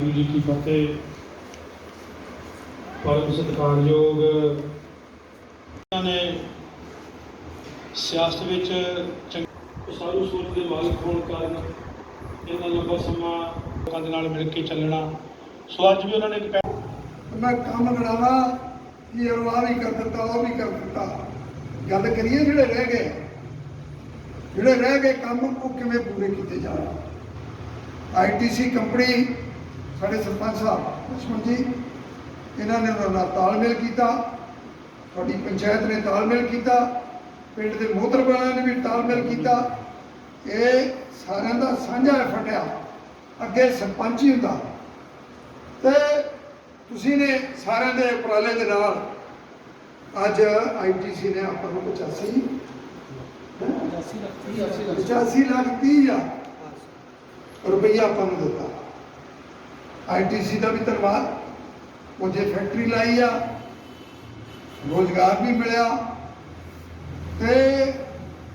ਵਾਹਿਗੁਰੂ ਜੀ ਕੀ ਫਤਿਹ। ਪਰਮ ਸਤਿਕਾਰਯੋਗ ਇਹਨਾਂ ਨੇ ਸਿਆਸਤ ਵਿੱਚ ਚੰਗ- ਸਾਰੂ ਸੋਚ ਦੇ ਮਾਲਕ ਹੋਣ ਕਾਰਨ ਇਹਨਾਂ ਲੰਬਾ ਸਮਾਂ ਲੋਕਾਂ ਦੇ ਨਾਲ ਮਿਲ ਕੇ ਚੱਲਣਾ। ਸੋ ਅੱਜ ਵੀ ਉਹਨਾਂ ਨੇ ਇੱਕ ਮੈਂ ਕੰਮ ਬਣਾਵਾ ਕਿ ਇਹ ਆਹ ਵੀ ਕਰ ਦਿੱਤਾ, ਉਹ ਵੀ ਕਰ ਦਿੱਤਾ। ਗੱਲ ਕਰੀਏ ਜਿਹੜੇ ਰਹਿ ਗਏ, ਜਿਹੜੇ ਰਹਿ ਗਏ, ਕੰਮ ਉਹ ਕਿਵੇਂ ਪੂਰੇ ਕੀਤੇ ਜਾਣ? ਆਈਟੀਸੀ ਕੰਪਨੀ ਸਾਡੇ ਸਰਪੰਚ ਸਾਹਿਬ ਲక్ష్ਮਣ ਜੀ, ਇਹਨਾਂ ਨੇ ਉਹਨਾਂ ਨਾਲ ਤਾਲਮੇਲ ਕੀਤਾ, ਤੁਹਾਡੀ ਪੰਚਾਇਤ ਨੇ ਤਾਲਮੇਲ ਕੀਤਾ, ਪਿੰਡ ਦੇ ਮੋਹਤਰਬਾਨਾਂ ਨੇ ਵੀ ਤਾਲਮੇਲ ਕੀਤਾ। ਇਹ ਸਾਰਿਆਂ ਦਾ ਸਾਂਝਾ ਐਫਰਟ ਆ। ਅੱਗੇ ਸਰਪੰਚ ਹੀ ਹੁੰਦਾ। ਤੇ ਤੁਸੀਂ ਨੇ ਸਾਰਿਆਂ ਦੇ ਉਪਰਾਲੇ ਦੇ ਨਾਲ ਅੱਜ ਆਈਟੀਸੀ ਨੇ ਆਪਾਂ ਨੂੰ 85 85 ਲੱਖ 30 ਹਜ਼ਾਰ ਰੁਪਈਆ ਆਪਾਂ ਨੂੰ ਦਿੱਤਾ। ਆਈਟੀਸੀ ਦਾ ਵੀ ਧੰਨਵਾਦ। ਉਹ ਜੇ ਫੈਕਟਰੀ ਲਾਈ ਆ, ਰੋਜ਼ਗਾਰ ਵੀ ਮਿਲਿਆ। ਤੇ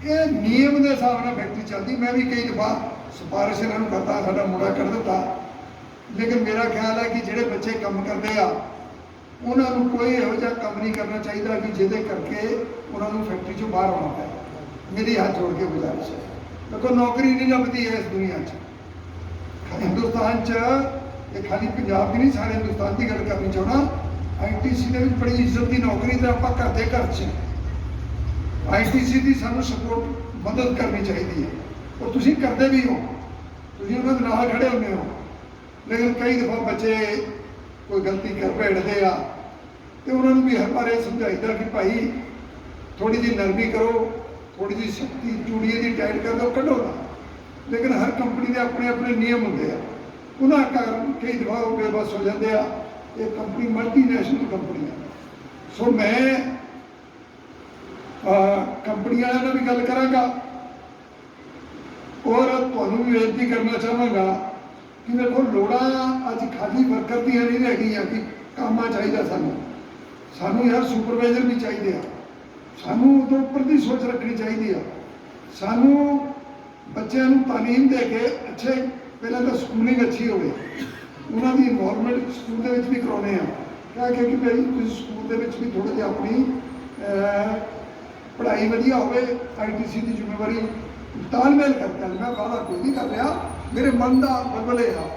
ਇਹ ਨਿਯਮ ਦੇ ਹਿਸਾਬ ਨਾਲ ਫੈਕਟਰੀ ਚੱਲਦੀ। ਮੈਂ ਵੀ ਕਈ ਦਫਾ ਸਿਫਾਰਿਸ਼ ਇਹਨਾਂ ਨੂੰ ਕਰਦਾ, ਸਾਡਾ ਮੁੰਡਾ ਕਰ ਦਿੱਤਾ। ਲੇਕਿਨ ਮੇਰਾ ਖਿਆਲ ਹੈ ਕਿ ਜਿਹੜੇ ਬੱਚੇ ਕੰਮ ਕਰਦੇ ਆ, ਉਹਨਾਂ ਨੂੰ ਕੋਈ ਇਹੋ ਜਿਹਾ ਕੰਮ ਨਹੀਂ ਕਰਨਾ ਚਾਹੀਦਾ ਕਿ ਜਿਹਦੇ ਕਰਕੇ ਉਹਨਾਂ ਨੂੰ ਫੈਕਟਰੀ ਚੋਂ ਬਾਹਰ ਆਉਣਾ ਪਏ ਮੇਰੀ ਹੱਥ ਜੋੜ ਕੇ ਗੁਜ਼ਾਰਿਸ਼ ਹੈ। ਦੇਖੋ, ਨੌਕਰੀ ਨਹੀਂ ਲੱਭਦੀ ਹੈ ਇਸ ਦੁਨੀਆ 'ਚ। ਹਿੰਦੁਸਤਾਨ 'ਚ, ਇਹ ਖਾਲੀ ਪੰਜਾਬ ਦੀ ਨਹੀਂ, ਸਾਰੇ ਹਿੰਦੁਸਤਾਨ ਦੀ ਗੱਲ ਕਰਨੀ ਚਾਹਣਾ ਆਈਟੀਸੀ ਦੇ ਵਿੱਚ ਬੜੀ ਇੱਜ਼ਤ ਦੀ ਨੌਕਰੀ ਤੇ ਆਪਾਂ ਕਰਦੇ ਘਰ 'ਚ ਆਈਟੀਸੀ ਦੀ ਸਾਨੂੰ ਸਪੋਰਟ ਮਦਦ ਕਰਨੀ ਚਾਹੀਦੀ ਹੈ। ਔਰ ਤੁਸੀਂ ਕਰਦੇ ਵੀ ਹੋ। ਤੁਸੀਂ ਉਹਨਾਂ ਦੇ ਨਾਲ ਖੜੇ ਹੁੰਦੇ ਹੋ। ਲੇਕਿਨ ਕਈ ਦਫਾ ਬੱਚੇ ਕੋਈ ਗਲਤੀ ਕਰ ਬੈਠਦੇ ਆ ਤੇ ਉਹਨਾਂ ਨੂੰ ਵੀ ਹਰ ਵਾਰ ਇਹ ਸਮਝਾਈਦਾ ਕਿ ਭਾਈ ਥੋੜੀ ਜਿਹੀ ਨਰਮੀ ਕਰੋ ਥੋੜੀ ਜਿਹੀ ਸ਼ਕਤੀ ਚੂੜੀਏ ਦੀ ਟਾਈਟ ਕਰ ਦਿਓ, ਕੱਢੋ ਨਾ। ਲੇਕਿਨ ਹਰ ਕੰਪਨੀ ਦੇ ਆਪਣੇ ਆਪਣੇ ਨਿਯਮ ਹੁੰਦੇ ਆ। ਉਹਨਾਂ ਕਾਰਨ ਕਈ ਦਫਾ ਉਹ ਬੇਬਸ ਹੋ ਜਾਂਦੇ ਆ। ਇਹ ਕੰਪਨੀ ਮਲਟੀਨੈਸ਼ਨਲ ਕੰਪਨੀ ਆ। ਸੋ ਮੈਂ ਕੰਪਨੀ ਵਾਲਿਆਂ ਨਾਲ ਵੀ ਗੱਲ ਕਰਾਂਗਾ। ਔਰ ਤੁਹਾਨੂੰ ਵੀ ਬੇਨਤੀ ਕਰਨਾ ਚਾਹਾਂਗਾ ਕਿ ਦੇਖੋ ਲੋੜਾਂ ਅੱਜ ਖਾਲੀ ਵਰਕਰ ਦੀਆਂ ਨਹੀਂ ਰਹਿ ਗਈਆਂ ਕਿ ਕੰਮਾਂ ਚਾਹੀਦਾ ਸਾਨੂੰ। ਸਾਨੂੰ ਯਾਰ ਸੁਪਰਵਾਈਜ਼ਰ ਵੀ ਚਾਹੀਦੇ ਆ। ਸਾਨੂੰ ਉਹਦੇ ਉੱਪਰ ਦੀ ਸੋਚ ਰੱਖਣੀ ਚਾਹੀਦੀ ਆ। ਸਾਨੂੰ ਬੱਚਿਆਂ ਨੂੰ ਤਾਲੀਮ ਦੇ ਕੇ ਅੱਛੇ, ਪਹਿਲਾਂ ਤਾਂ ਸਕੂਲਿੰਗ ਅੱਛੀ ਹੋਵੇ। ਉਹਨਾਂ ਦੀ ਇਨਵੋਲਵਮੈਂਟ ਸਕੂਲ ਦੇ ਵਿੱਚ ਵੀ ਕਰਾਉਣੇ ਆ। ਕਿਹਾ ਕਿ ਕਿ ਭਾਈ ਤੁਸੀਂ ਸਕੂਲ ਦੇ ਵਿੱਚ ਵੀ ਥੋੜਾ ਜਿਹਾ ਆਪਣੀ ਪੜ੍ਹਾਈ ਵਧੀਆ ਹੋਵੇ ਆਈਟੀਸੀ ਦੀ ਜ਼ਿੰਮੇਵਾਰੀ, ਤਾਲਮੇਲ ਕਰਕੇ। ਮੈਂ ਵਾਦਾ ਕੋਈ ਨਹੀਂ ਕਰ ਰਿਹਾ। ਮੇਰੇ ਮਨ ਦਾ ਬਲਬਲੇ ਆ।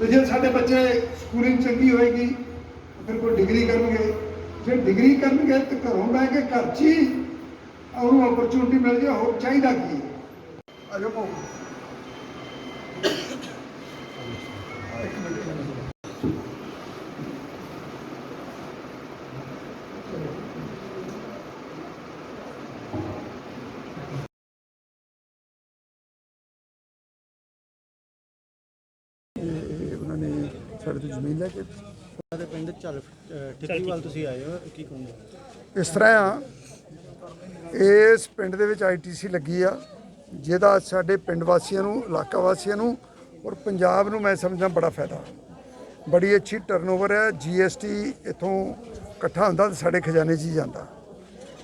ਤੇ ਜੇ ਸਾਡੇ ਬੱਚੇ ਸਕੂਲਿੰਗ ਚੰਗੀ ਹੋਏਗੀ ਫਿਰ ਕੋਈ ਡਿਗਰੀ ਕਰਨਗੇ। ਜੇ ਡਿਗਰੀ ਕਰਨਗੇ ਤਾਂ ਘਰੋਂ ਬਹਿ ਕੇ ਘਰ 'ਚ ਹੀ ਉਹਨੂੰ ਓਪਰਚੁਨਿਟੀ ਮਿਲ ਜੇ, ਹੋਰ ਚਾਹੀਦਾ ਕੀ? ਹੈ ਕੋ ਇੱਕ ਮਿੰਟ ਇਹ ਉਹਨਾਂ ਨੇ ਸਾਡੇ ਤੋਂ ਜ਼ਮੀਨ ਲੈ ਕੇ। ਦੇ ਪਿੰਡ ਚੱਲ ਟਿੱਕੀਵਾਲ ਤੁਸੀਂ ਆਏ ਹੋ ਕੀ ਕਹੋਗੇ? ਇਸ ਤਰ੍ਹਾਂ ਆ ਇਸ ਪਿੰਡ ਦੇ ਵਿੱਚ ਆਈਟੀਸੀ ਲੱਗੀ ਆ ਜਿਹਦਾ ਸਾਡੇ ਪਿੰਡ ਵਾਸੀਆਂ ਨੂੰ ਇਲਾਕਾ ਵਾਸੀਆਂ ਨੂੰ ਔਰ ਪੰਜਾਬ ਨੂੰ ਮੈਂ ਸਮਝਦਾ ਬੜਾ ਫਾਇਦਾ। ਬੜੀ ਅੱਛੀ ਟਰਨਓਵਰ ਹੈ ਜੀਐਸਟੀ ਇਥੋਂ ਇਕੱਠਾ ਹੁੰਦਾ ਤੇ ਸਾਡੇ ਖਜ਼ਾਨੇ 'ਚ ਹੀ ਜਾਂਦਾ।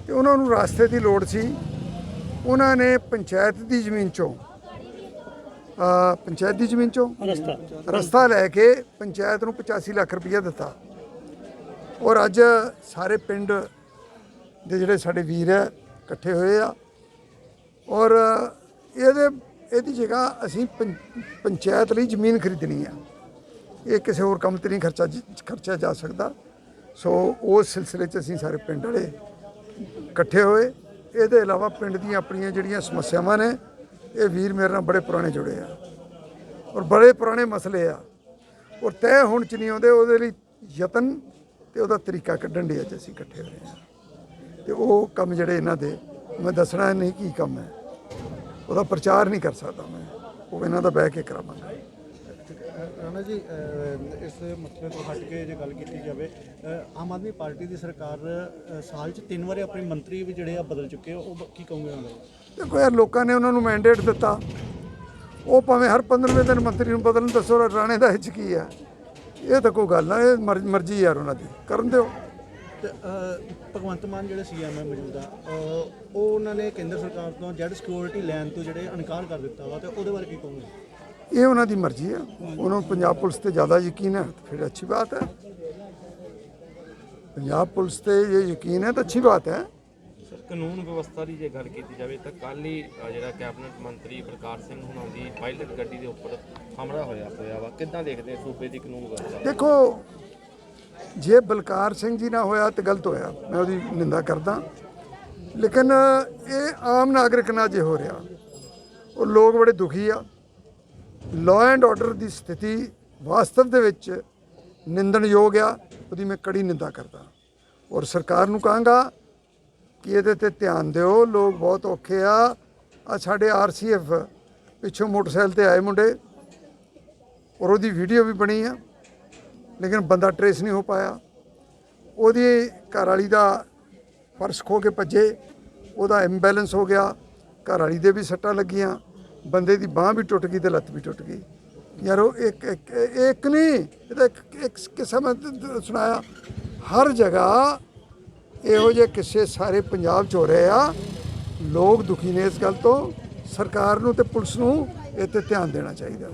ਤੇ ਉਹਨਾਂ ਨੂੰ ਰਾਸਤੇ ਦੀ ਲੋੜ ਸੀ। ਉਹਨਾਂ ਨੇ ਪੰਚਾਇਤ ਦੀ ਜ਼ਮੀਨ ਚੋਂ ਪੰਚਾਇਤ ਦੀ ਜ਼ਮੀਨ ਚੋਂ? ਰਸਤਾ। ਰਸਤਾ ਲੈ ਕੇ ਪੰਚਾਇਤ ਨੂੰ 85 ਲੱਖ ਰੁਪਈਆ ਦਿੱਤਾ। ਔਰ ਅੱਜ ਸਾਰੇ ਪਿੰਡ ਦੇ ਜਿਹੜੇ ਸਾਡੇ ਵੀਰ ਹੈ ਇਕੱਠੇ ਹੋਏ ਆ। ਔਰ ਇਹਦੇ ਇਹਦੀ ਜਗ੍ਹਾ ਅਸੀਂ ਪੰਚਾਇਤ ਲਈ ਜ਼ਮੀਨ ਖਰੀਦਣੀ ਆ। ਇਹ ਕਿਸੇ ਹੋਰ ਕੰਮ ਤੇ ਨਹੀਂ ਖਰਚਾ ਖਰਚਿਆ ਜਾ ਸਕਦਾ। ਸੋ ਉਸ ਸਿਲਸਿਲੇ 'ਚ ਅਸੀਂ ਸਾਰੇ ਪਿੰਡ ਵਾਲੇ ਇਕੱਠੇ ਹੋਏ। ਇਹਦੇ ਇਲਾਵਾ ਪਿੰਡ ਦੀਆਂ ਆਪਣੀਆਂ ਜਿਹੜੀਆਂ ਸਮੱਸਿਆਵਾਂ ਨੇ ਇਹ ਵੀਰ ਮੇਰੇ ਨਾਲ ਬੜੇ ਪੁਰਾਣੇ ਜੁੜੇ ਆ ਔਰ ਬੜੇ ਪੁਰਾਣੇ ਮਸਲੇ ਆ। ਔਰ ਤੈਅ ਹੁਣ ਚ ਨਹੀਂ ਆਉਂਦੇ, ਉਹਦੇ ਲਈ ਯਤਨ ਤੇ ਉਹਦਾ ਤਰੀਕਾ ਕੱਢਣ ਦੇ ਅੱਜ ਅਸੀਂ ਇਕੱਠੇ ਹੋਏ ਆ। ਤੇ ਉਹ ਕੰਮ ਜਿਹੜੇ ਇਹਨਾਂ ਦੇ, ਮੈਂ ਦੱਸਣਾ ਨਹੀਂ ਕੀ ਕੰਮ ਹੈ। ਉਹਦਾ ਪ੍ਰਚਾਰ ਨਹੀਂ ਕਰ ਸਕਦਾ ਮੈਂ। ਉਹ ਇਹਨਾਂ ਦਾ ਬਹਿ ਕੇ ਕਰਾਵਾਂਗਾ। ਰਾਣਾ ਜੀ ਇਸ ਮਸਲੇ ਤੋਂ ਹਟ ਕੇ ਜੇ ਗੱਲ ਕੀਤੀ ਜਾਵੇ ਆਮ ਆਦਮੀ ਪਾਰਟੀ ਦੀ ਸਰਕਾਰ ਸਾਲ 'ਚ ਤਿੰਨ ਵਾਰੀ ਆਪਣੇ ਮੰਤਰੀ ਵੀ ਜਿਹੜੇ ਆ ਬਦਲ ਚੁੱਕੇ ਆ ਉਹ ਕੀ ਕਹੋਗੇ ਉਹਨਾਂ ਦਾ ਦੇਖੋ ਯਾਰ ਲੋਕਾਂ ਨੇ ਉਹਨਾਂ ਨੂੰ ਮੈਂਡੇਟ ਦਿੱਤਾ। ਉਹ ਭਾਵੇਂ ਹਰ 15ਵੇਂ ਦਿਨ ਮੰਤਰੀ ਨੂੰ ਬਦਲਣ ਦੱਸੋ ਰਾਣੇ ਦਾ ਇਹ 'ਚ ਕੀ ਹੈ ਇਹ ਤਾਂ ਕੋਈ ਗੱਲ ਨਾ ਇਹ ਮਰ- ਮਰਜ਼ੀ ਯਾਰ ਉਹਨਾਂ ਦੀ ਕਰਨ ਦਿਓ। ਭਗਵੰਤ ਮਾਨ ਜਿਹੜੇ ਸੀਐਮ ਹੈ ਮੌਜੂਦਾ ਉਹ ਉਹਨਾਂ ਨੇ ਕੇਂਦਰ ਸਰਕਾਰ ਤੋਂ ਜੈਡ ਸਿਕਿਉਰਿਟੀ ਲੈਣ ਤੋਂ ਜਿਹੜੇ ਇਨਕਾਰ ਕਰ ਦਿੱਤਾ ਵਾ ਤੇ ਉਹਦੇ ਬਾਰੇ ਕੀ ਕਹੋਗੇ? ਇਹ ਉਹਨਾਂ ਦੀ ਮਰਜ਼ੀ ਹੈ ਉਹਨਾਂ ਨੂੰ ਪੰਜਾਬ ਪੁਲਿਸ ਤੇ ਜ਼ਿਆਦਾ ਯਕੀਨ ਹੈ ਫਿਰ ਅੱਛੀ ਬਾਤ ਹੈ। ਪੰਜਾਬ ਪੁਲਿਸ ਤੇ ਇਹ ਯਕੀਨ ਹੈ ਤਾਂ ਅੱਛੀ ਬਾਤ ਹੈ। ਸਰ ਕਾਨੂੰਨ ਵਿਵਸਥਾ ਦੀ ਜੇ ਗੱਲ ਕੀਤੀ ਜਾਵੇ ਤਾਂ ਕੱਲ ਹੀ ਅ, ਜਿਹੜਾ ਕੈਬਨਿਟ ਮੰਤਰੀ ਪ੍ਰਕਾਸ਼ ਸਿੰਘ ਹੁਣਾਂ ਦੀ ਪਾਇਲਟ ਗੱਡੀ ਦੇ ਉੱਪਰ ਹਮਲਾ ਹੋਇਆ ਹੋਇਆ ਵਾ। ਕਿੱਦਾਂ ਦੇਖਦੇ ਆ ਸੂਬੇ ਦੀ ਕਾਨੂੰਨ ਵਿਵਸਥਾ? ਦੇਖੋ ਜੇ ਬਲਕਾਰ ਸਿੰਘ ਜੀ ਨਾ ਹੋਇਆ ਤੇ ਗਲਤ ਹੋਇਆ। ਮੈਂ ਉਹਦੀ ਨਿੰਦਾ ਕਰਦਾ। ਲੇਕਿਨ ਇਹ ਆਮ ਨਾਗਰਿਕ ਨਾਲ ਜੇ ਹੋ ਰਿਹਾ ਉਹ ਲੋਕ ਬੜੇ ਦੁਖੀ ਆ। ਲਾਅ ਐਂਡ ਆਰਡਰ ਦੀ ਸਥਿਤੀ ਵਾਸਤਵ ਦੇ ਵਿੱਚ ਨਿੰਦਣਯੋਗ ਆ, ਉਹਦੀ ਮੈਂ ਕੜੀ ਨਿੰਦਾ ਕਰਦਾ। ਔਰ ਸਰਕਾਰ ਨੂੰ ਕਹਾਂਗਾ ਕਿ ਇਹਦੇ ਤੇ ਧਿਆਨ ਦਿਓ, ਲੋਕ ਬਹੁਤ ਔਖੇ ਆ। ਆ ਸਾਡੇ ਆਰਸੀਐਫ ਪਿੱਛੋਂ ਮੋਟਰਸਾਈਕਲ ਤੇ ਆਏ ਮੁੰਡੇ, ਔਰ ਉਹਦੀ ਵੀਡੀਓ ਵੀ ਬਣੀ ਆ, ਲੇਕਿਨ ਬੰਦਾ ਟਰੇਸ ਨਹੀਂ ਹੋ ਪਾਇਆ। ਉਹਦੀ ਘਰ ਵਾਲੀ ਦਾ ਪਰਸ ਖੋ ਕੇ ਭੱਜੇ, ਉਹਦਾ ਇੰਬੈਲੈਂਸ ਹੋ ਗਿਆ ਘਰ ਵਾਲੀ ਦੇ ਵੀ ਸੱਟਾਂ ਲੱਗੀਆਂ। ਬੰਦੇ ਦੀ ਬਾਹ ਵੀ ਟੁੱਟ ਗਈ ਤੇ ਲੱਤ ਵੀ ਟੁੱਟ ਗਈ। ਯਾਰ ਉਹ ਇੱਕ ਇੱਕ ਇੱਕ ਨਹੀਂ, ਇਹ ਤਾਂ ਇੱਕ ਇੱਕ ਮੈਂ ਸੁਣਾਇਆ। ਹਰ ਜਗ੍ਹਾ ਇਹੋ ਜਿਹੇ ਕਿੱਸੇ ਸਾਰੇ ਪੰਜਾਬ 'ਚ ਹੋ ਰਹੇ ਆ। ਲੋਕ ਦੁਖੀ ਨੇ ਇਸ ਗੱਲ ਤੋਂ। ਸਰਕਾਰ ਨੂੰ ਤੇ ਪੁਲਿਸ ਨੂੰ ਇਹ ਤੇ ਧਿਆਨ ਦੇਣਾ ਚਾਹੀਦਾ।